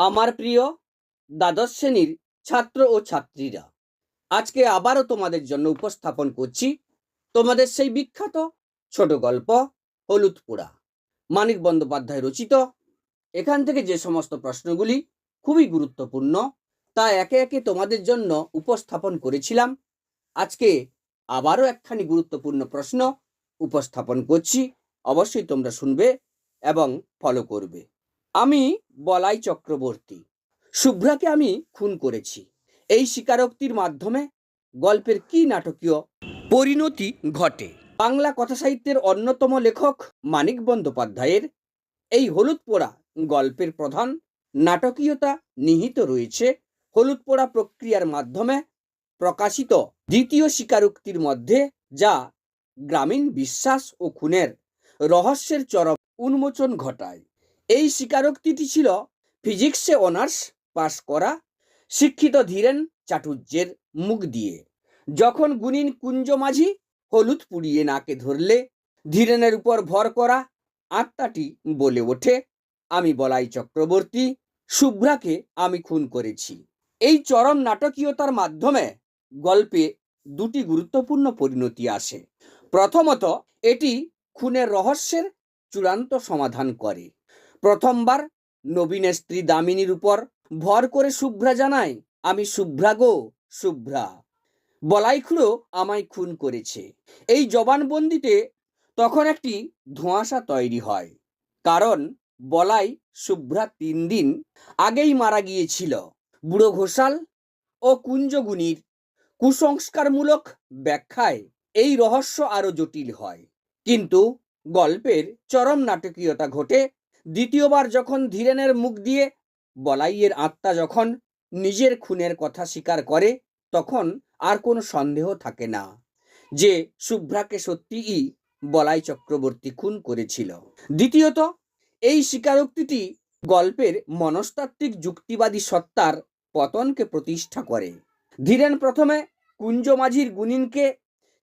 আমার প্রিয় দ্বাদশ শ্রেণির ছাত্র ও ছাত্রীরা, আজকে আবারও তোমাদের জন্য উপস্থাপন করছি তোমাদের সেই বিখ্যাত ছোট গল্প হলুদ পোড়া। মানিক বন্দ্যোপাধ্যায় রচিত। এখান থেকে যে সমস্ত প্রশ্নগুলি খুবই গুরুত্বপূর্ণ, তা একে একে তোমাদের জন্য উপস্থাপন করেছিলাম। আজকে আবারও একখানি গুরুত্বপূর্ণ প্রশ্ন উপস্থাপন করছি। অবশ্যই তোমরা শুনবে এবং ফলো করবে। আমি বলাই চক্রবর্তী। শুভ্রাকে আমি খুন করেছি। এই স্বীকারোক্তির মাধ্যমে গল্পের কি নাটকীয় পরিণতি ঘটে? বাংলা কথা সাহিত্যের অন্যতম লেখক মানিক বন্দ্যোপাধ্যায়ের এই হলুদ পোড়া গল্পের প্রধান নাটকীয়তা নিহিত রয়েছে। হলুদ পোড়া প্রক্রিয়ার মাধ্যমে প্রকাশিত দ্বিতীয় স্বীকারোক্তির মধ্যে যা গ্রামীণ বিশ্বাস ও খুনের রহস্যের চরম উন্মোচন ঘটায়। এই স্বীকারোক্তিটি ছিল ফিজিক্সে অনার্স পাশ করা শিক্ষিত ধীরেন চাটুর্যের মুখ দিয়ে। যখন গুণিন কুঞ্জ মাঝি হলুদ পুড়িয়ে নাকে ধরলে, ধীরেনের উপর ভর করা আত্মাটি বলে ওঠে, আমি বলাই চক্রবর্তী, শুভ্রাকে আমি খুন করেছি। এই চরম নাটকীয়তার মাধ্যমে গল্পে দুটি গুরুত্বপূর্ণ পরিণতি আসে। প্রথমত, এটি খুনের রহস্যের চূড়ান্ত সমাধান করে। প্রথমবার নবীনের স্ত্রী দামিনীর উপর ভর করে শুভ্রা জানায়, আমি শুভ্রা গো, শুভ্রা। বলাইখুড়ো আমায় খুন করেছে। এই জবানবন্দিতে তখন একটি ধোঁয়াশা তৈরি হয়, কারণ বলাই শুভ্রা তিন দিন আগেই মারা গিয়েছিল। বুড়ো ঘোষাল ও কুঞ্জগুনির কুসংস্কারমূলক ব্যাখ্যায় এই রহস্য আরও জটিল হয়। কিন্তু গল্পের চরম নাটকীয়তা ঘটে দ্বিতীয়বার যখন ধীরেনের মুখ দিয়ে বলাইয়ের আত্মা যখন নিজের খুনের কথা স্বীকার করে, তখন আর কোনো সন্দেহ থাকে না যে শুভ্রাকে সত্যিই বলাই চক্রবর্তী খুন করেছিল। দ্বিতীয়ত, এই স্বীকারোক্তিটি গল্পের মনস্তাত্ত্বিক যুক্তিবাদী সত্তার পতনকে প্রতিষ্ঠা করে। ধীরেন প্রথমে কুঞ্জ মাঝির গুণিনকে,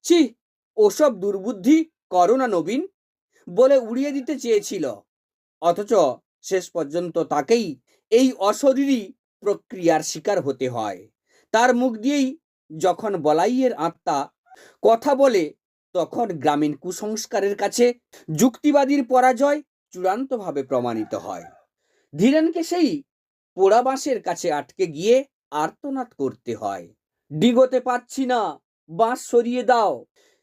ছি, ওসব দুর্বুদ্ধি করোনা নবীন বলে উড়িয়ে দিতে চেয়েছিল। অথচ শেষ পর্যন্ত তাকেই এই অশরীরী প্রক্রিয়ার শিকার হতে হয়। তার মুখ দিয়েই যখন বলাইয়ের আত্মা কথা বলে, তখন গ্রামীণ কুসংস্কারের কাছে যুক্তিবাদীর পরাজয় চূড়ান্তভাবে প্রমাণিত হয়। ধীরেনকে সেই পোড়া বাঁশের কাছে আটকে গিয়ে আর্তনাদ করতে হয়। ডিগোতে পাচ্ছি না, বাঁশ সরিয়ে দাও।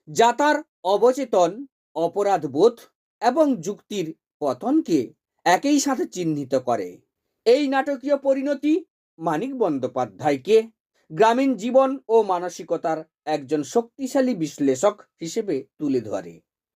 যা তার অবচেতন অপরাধ বোধ এবং যুক্তির পতনকে একই সাথে চিহ্নিত করে? এই নাটকীয় পরিণতি মানিক বন্দ্যোপাধ্যায়কে গ্রামীণ জীবন ও মানসিকতার একজন শক্তিশালী বিশ্লেষক হিসেবে তুলে ধরে।